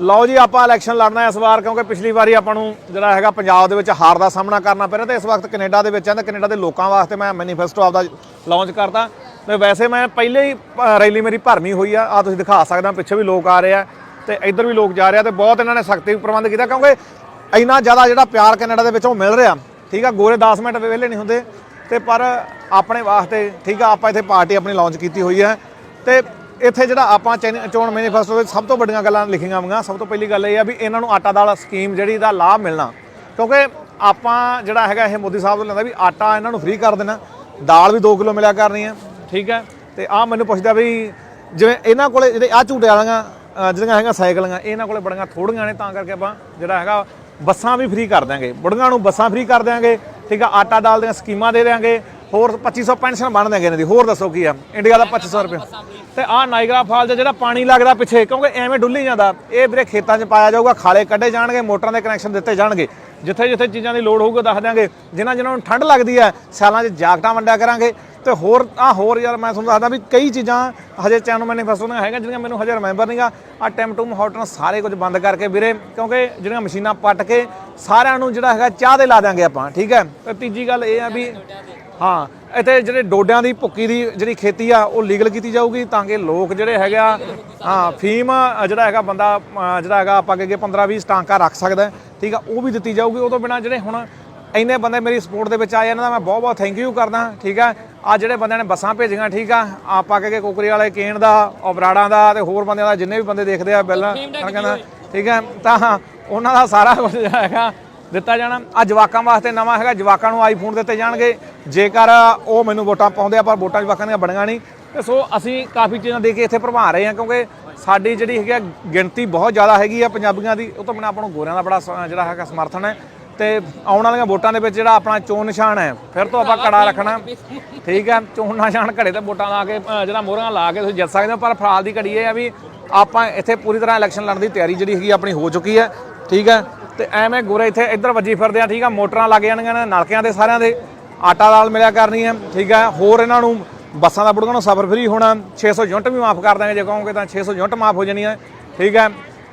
ਲਓ ਜੀ ਆਪਾਂ ਇਲੈਕਸ਼ਨ ਲੜਨਾ ਇਸ ਵਾਰ ਕਿਉਂਕਿ ਪਿਛਲੀ ਵਾਰੀ ਆਪਾਂ ਨੂੰ ਜਿਹੜਾ ਹੈਗਾ ਪੰਜਾਬ ਦੇ ਵਿੱਚ ਹਾਰ ਦਾ ਸਾਹਮਣਾ ਕਰਨਾ ਪਿਆ ਤੇ ਇਸ ਵਕਤ ਕੈਨੇਡਾ ਦੇ ਵਿੱਚ ਆਂ ਤੇ ਕੈਨੇਡਾ ਦੇ ਲੋਕਾਂ ਵਾਸਤੇ ਮੈਂ ਮੈਨੀਫੈਸਟੋ ਆਪਦਾ ਲਾਂਚ ਕਰਤਾ ਤੇ ਵੈਸੇ ਮੈਂ ਪਹਿਲੇ ਹੀ ਅ, ਰੈਲੀ ਮੇਰੀ ਭਰਮੀ ਹੋਈ ਆ ਆ ਤੁਸੀਂ ਦਿਖਾ ਸਕਦੇ ਹੋ ਪਿੱਛੇ ਵੀ ਲੋਕ ਆ ਰਹੇ ਆ ਤੇ ਇੱਧਰ ਵੀ ਲੋਕ ਜਾ ਰਹੇ ਆ ਤੇ ਬਹੁਤ ਇਹਨਾਂ ਨੇ ਸਖਤੀ ਪ੍ਰਬੰਧ ਕੀਤਾ ਕਿਉਂਕਿ ਇੰਨਾ ਜ਼ਿਆਦਾ ਜਿਹੜਾ ਪਿਆਰ ਕੈਨੇਡਾ ਦੇ ਵਿੱਚੋਂ ਮਿਲ ਰਿਹਾ ਠੀਕ ਆ ਗੋਰੇ 10 ਮਿੰਟ ਵਿਹਲੇ ਨਹੀਂ ਹੁੰਦੇ। ਤੇ ਪਰ ਆਪਣੇ ਵਾਸਤੇ ਠੀਕ ਆ ਆਪਾਂ ਇੱਥੇ ਪਾਰਟੀ ਆਪਣੀ ਲਾਂਚ ਕੀਤੀ ਹੋਈ ਹੈ। ਤੇ ਇੱਥੇ ਜਿਹੜਾ ਆਪਾਂ ਚੋਣ ਮੈਨੀਫੈਸਟੋ ਵਿੱਚ ਸਭ ਤੋਂ ਵੱਡੀਆਂ ਗੱਲਾਂ ਲਿਖੀਆਂ ਹੋਈਆਂ। ਸਭ ਤੋਂ ਪਹਿਲੀ ਗੱਲ ਇਹ ਆ ਵੀ ਇਹਨਾਂ ਨੂੰ ਆਟਾ ਦਾਲ ਸਕੀਮ ਜਿਹੜੀ ਦਾ ਲਾਭ ਮਿਲਣਾ। ਕਿਉਂਕਿ ਆਪਾਂ ਜਿਹੜਾ ਹੈਗਾ ਇਹ ਮੋਦੀ ਸਾਹਿਬ ਤੋਂ ਲੈਂਦਾ ਵੀ ਆਟਾ ਇਹਨਾਂ ਨੂੰ ਫ੍ਰੀ ਕਰ ਦੇਣਾ। ਦਾਲ ਵੀ 2 ਕਿਲੋ ਮਿਲਿਆ ਕਰਨੀ ਹੈ ਠੀਕ ਹੈ ਤੇ ਆ ਮੈਨੂੰ ਪੁੱਛਦਾ ਵੀ ਜਿਵੇਂ ਇਹਨਾਂ ਕੋਲੇ ਜਿਹੜੇ ਆ ਝੂਟੇ ਵਾਲੀਆਂ ਜਿਹੜੀਆਂ ਹੈਗੀਆਂ ਸਾਈਕਲਾਂ ਇਹਨਾਂ ਕੋਲੇ ਬੜੀਆਂ ਥੋੜੀਆਂ ਨੇ ਤਾਂ ਕਰਕੇ ਆਪਾਂ ਜਿਹੜਾ ਹੈਗਾ ਬੱਸਾਂ ਵੀ ਫ੍ਰੀ ਕਰ ਦਿਆਂਗੇ। ਬੁੜੀਆਂ ਨੂੰ ਬੱਸਾਂ ਫ੍ਰੀ ਕਰ ਦਿਆਂਗੇ। ਠੀਕ ਆ ਆਟਾ ਦਾਲ ਦੀਆਂ ਸਕੀਮਾਂ ਦੇ ਦਿਆਂਗੇ। ਹੋਰ 2500 ਪੈਨਸ਼ਨ ਬਣ ਦਿਆਂਗੇ ਇਹਨਾਂ ਦੀ। ਹੋਰ ਦੱਸੋ ਕੀ ਆ? ਇੰਡੀਆ ਦਾ 2500 ਰੁਪਏ। ਤੇ ਆ ਨਾਈਗਰਾ ਫਾਲ ਦਾ ਜਿਹੜਾ ਪਾਣੀ ਲੱਗਦਾ ਪਿੱਛੇ ਕਿਉਂਕਿ ਐਵੇਂ ਡੁੱਲੀ ਜਾਂਦਾ ਇਹ ਵੀਰੇ ਖੇਤਾਂ 'ਚ ਪਾਇਆ ਜਾਊਗਾ ਖਾਲੇ ਕੱਢੇ ਜਾਣਗੇ ਮੋਟਰਾਂ ਦੇ ਕਨੈਕਸ਼ਨ ਦਿੱਤੇ ਜਾਣਗੇ। ਜਿੱਥੇ ਜਿੱਥੇ ਚੀਜ਼ਾਂ ਦੀ ਲੋੜ ਹੋਊਗੀ ਦੱਸ ਦਿਆਂਗੇ। ਜਿਨ੍ਹਾਂ ਜਿਨ੍ਹਾਂ ਨੂੰ ਠੰਡ ਲੱਗਦੀ ਹੈ ਸਿਆਲਾਂ 'ਚ ਜਾਕਟਾਂ ਵੰਡਿਆ ਕਰਾਂਗੇ। ਤੇ ਹੋਰ ਆ ਹੋਰ ਯਾਰ ਮੈਂ ਤੁਹਾਨੂੰ ਦੱਸਦਾ ਵੀ ਕਈ ਚੀਜ਼ਾਂ ਹਜੇ ਚੈਨਲ ਮੈਨੀਫੈਸਟੋ ਦੀਆਂ ਹੈਗੀਆਂ ਜਿਹੜੀਆਂ ਮੈਨੂੰ ਹਜੇ ਰਿਮੈਂਬਰ ਨਹੀਂਗਾ। ਆ ਟੈਂਪਟੂਮ ਹੌਟਨ ਸਾਰੇ ਕੁਝ ਬੰਦ ਕਰਕੇ ਵੀਰੇ ਕਿਉਂਕਿ ਜਿਹੜੀਆਂ ਮਸ਼ੀਨਾਂ ਪੱਟ ਕੇ ਸਾਰਿਆਂ ਨੂੰ ਜਿਹੜਾ ਹੈਗਾ ਚਾਹ ਦੇ ਲਾ ਦਾਂਗੇ ਆਪਾਂ ਠੀਕ ਹੈ? ਤੇ ਤੀਜੀ ਗੱਲ ਇਹ ਆ ਵੀ ਹਾਂ ਇੱਥੇ ਜਿਹੜੇ ਡੋਡਿਆਂ ਦੀ ਭੁੱਕੀ ਦੀ ਜਿਹੜੀ ਖੇਤੀ ਆ ਉਹ ਲੀਗਲ ਕੀਤੀ ਜਾਊਗੀ ਤਾਂ ਕਿ ਲੋਕ ਜਿਹੜੇ ਹੈਗਾ ਹਾਂ ਫੀਮ ਜਿਹੜਾ ਹੈਗਾ ਬੰਦਾ ਅ, ਜਿਹੜਾ ਹੈਗਾ ਆਪਾਂ ਅੱਗੇ 15 20 ਟਾਂਕਾ ਰੱਖ ਸਕਦਾ ਹੈ, ਠੀਕ ਆ ਉਹ ਵੀ ਦਿੱਤੀ ਜਾਊਗੀ। ਉਹ ਤੋਂ ਬਿਨਾ ਜਿਹੜੇ ਹੁਣ ਇੰਨੇ ਬੰਦੇ ਮੇਰੀ ਸਪੋਰਟ ਦੇ ਵਿੱਚ ਆਏ ਇਹਨਾਂ ਦਾ ਮੈਂ ਬਹੁਤ ਬਹੁਤ ਥੈਂਕ ਯੂ ਕਰਦਾ ਠੀਕ ਹੈ? ਆ ਜਿਹੜੇ ਬੰਦਿਆਂ ਨੇ ਬੱਸਾਂ ਭੇਜੀਆਂ ਠੀਕ ਆ ਆਪਾਂ ਅੱਗੇ ਕੋਕਰੀ ਵਾਲੇ ਕੇਨ ਦਾ ਔਬਰਾੜਾਂ ਦਾ ਤੇ ਹੋਰ ਬੰਦਿਆਂ ਦਾ ਜਿੰਨੇ ਵੀ ਬੰਦੇ ਦੇਖਦੇ ਆ ਬਿੱਲ ਕਹਿੰਦਾ ਠੀਕ ਹੈ ਤਾਂ ਉਹਨਾਂ ਦਾ ਸਾਰਾ ਕੁਝ ਹੈਗਾ ਦਿੱਤਾ ਜਾਣਾ। ਆ ਜਵਾਕਾਂ ਵਾਸਤੇ ਨਵਾਂ ਹੈਗਾ ਜਵਾਕਾਂ ਨੂੰ ਆਈਫੋਨ ਦਿੱਤੇ ਜਾਣਗੇ। ਜੇਕਰ ਉਹ ਮੈਨੂੰ ਵੋਟਾਂ ਪਾਉਂਦੇ ਆ ਪਰ ਵੋਟਾਂ ਜਵਾਕਾਂ ਦੀਆਂ ਬਣੀਆਂ ਨਹੀਂ ਤੇ ਸੋ ਅਸੀਂ ਕਾਫੀ ਚੀਜ਼ਾਂ ਦੇ ਕੇ ਇੱਥੇ ਪ੍ਰਭਾਵ ਰਹੇ ਹਾਂ ਕਿਉਂਕਿ ਸਾਡੀ ਜਿਹੜੀ ਹੈਗੀ ਆ ਗਿਣਤੀ ਬਹੁਤ ਜ਼ਿਆਦਾ ਹੈਗੀ ਆ ਪੰਜਾਬੀਆਂ ਦੀ ਉਹ ਤੋਂ ਬਿਨਾਂ ਆਪਾਂ ਨੂੰ ਗੋਰਿਆਂ ਦਾ ਬੜਾ ਜਿਹੜਾ ਹੈਗਾ ਸਮਰਥਨ ਹੈ। ਤੇ ਆਉਣ ਵਾਲੀਆਂ ਵੋਟਾਂ ਦੇ ਵਿੱਚ ਜਿਹੜਾ ਆਪਣਾ ਚੋਣ ਨਿਸ਼ਾਨ ਹੈ, ਫਿਰ ਤੋਂ ਆਪਾਂ ਕੜਾ ਰੱਖਣਾ। ਠੀਕ ਹੈ, ਚੋਣ ਨਿਸ਼ਾਨ ਘੜੇ ਤੇ ਵੋਟਾਂ ਲਾ ਕੇ ਜਿਹੜਾ ਮੋਹਰਾਂ ਲਾ ਕੇ ਤੁਸੀਂ ਜਿੱਤ ਸਕਦੇ ਹੋ, ਪਰ ਫਰਾਲ ਦੀ ਘੜੀ ਇਹ ਹੈ ਵੀ ਆਪਾਂ ਇੱਥੇ ਪੂਰੀ ਤਰ੍ਹਾਂ ਇਲੈਕਸ਼ਨ ਲੜਨ ਦੀ ਤਿਆਰੀ ਜਿਹੜੀ ਹੈਗੀ ਆਪਣੀ ਹੋ ਚੁੱਕੀ ਹੈ। ਠੀਕ ਹੈ, ਤੇ ਐਵੇਂ ਗੁਰੇ ਇੱਥੇ ਇੱਧਰ ਵੱਜੀ ਫਿਰਦੇ ਆ, ਠੀਕ ਆ ਮੋਟਰਾਂ ਲੱਗ ਜਾਣਗੀਆਂ ਨੇ, ਨਲਕਿਆਂ ਦੇ ਸਾਰਿਆਂ ਦੇ, ਆਟਾ ਦਾਲ ਮਿਲਿਆ ਕਰਨੀ ਹੈ, ਠੀਕ ਹੈ, ਹੋਰ ਇਹਨਾਂ ਨੂੰ ਬੱਸਾਂ ਦਾ ਬੁੜਕਾਂ ਨੂੰ ਸਫ਼ਰ ਫਰੀ ਹੋਣਾ 600 ਯੂਨਿਟ ਵੀ ਮਾਫ ਕਰ ਦਾਂਗੇ ਜੇ ਕਹੋਗੇ ਤਾਂ 600 ਯੂਨਿਟ ਮਾਫ ਹੋ ਜਾਣੀ ਹੈ ਠੀਕ ਹੈ।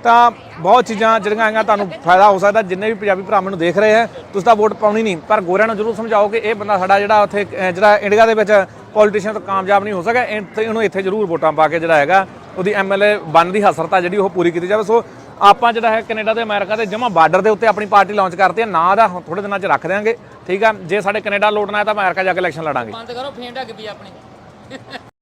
ਤਾਂ ਬਹੁਤ ਚੀਜ਼ਾਂ ਜਿਹੜੀਆਂ ਹੈਗੀਆਂ ਤੁਹਾਨੂੰ ਫਾਇਦਾ ਹੋ ਸਕਦਾ, ਜਿੰਨੇ ਵੀ ਪੰਜਾਬੀ ਭਰਾ ਮੈਨੂੰ ਦੇਖ ਰਹੇ ਹੈ, ਤੁਸੀਂ ਤਾਂ ਵੋਟ ਪਾਉਣੀ ਨਹੀਂ। ਪਰ ਗੋਰਿਆਂ ਨੂੰ ਜ਼ਰੂਰ ਸਮਝਾਓ ਕਿ ਇਹ ਬੰਦਾ ਸਾਡਾ ਜਿਹੜਾ ਉੱਥੇ ਜਿਹੜਾ ਇੰਡੀਆ ਦੇ ਵਿੱਚ ਪੋਲੀਟੀਸ਼ੀਅਨ ਤੋਂ ਕਾਮਯਾਬ ਨਹੀਂ ਹੋ ਸਕਿਆ ਇਹ- ਇਹਨੂੰ ਇੱਥੇ ਜ਼ਰੂਰ ਵੋਟਾਂ ਪਾ ਕੇ ਜਿਹੜਾ ਹੈਗਾ, ਉਹਦੀ ਐਮਐਲਏ ਬਣਨ ਦੀ ਆ ਜਿਹੜੀ ਉਹ ਪੂਰੀ ਕੀਤੀ ਜਾਵੇ। ਸੋ ਆਪਾਂ ਜਿਹੜਾ ਹੈ ਕੈਨੇਡਾ ਤੇ ਅਮਰੀਕਾ ਦੇ ਜਮਾ ਬਾਰਡਰ ਦੇ ਉੱਤੇ ਆਪਣੀ ਪਾਰਟੀ ਲਾਂਚ ਕਰਤੀ ਹੈ, ਨਾਂ ਦਾ ਥੋੜੇ ਦਿਨਾਂ 'ਚ ਰੱਖ ਦਿਆਂਗੇ। ਠੀਕ ਆ, ਜੇ ਸਾਡੇ ਕੈਨੇਡਾ ਲੋਟਣਾ ਹੈ ਤਾਂ ਅਮਰੀਕਾ ਜਾ ਕੇ ਇਲੈਕਸ਼ਨ ਲੜਾਂਗੇ। ਬੰਦ ਕਰੋ ਫੇਂਡ ਅੱਗ ਵੀ ਆਪਣੀ।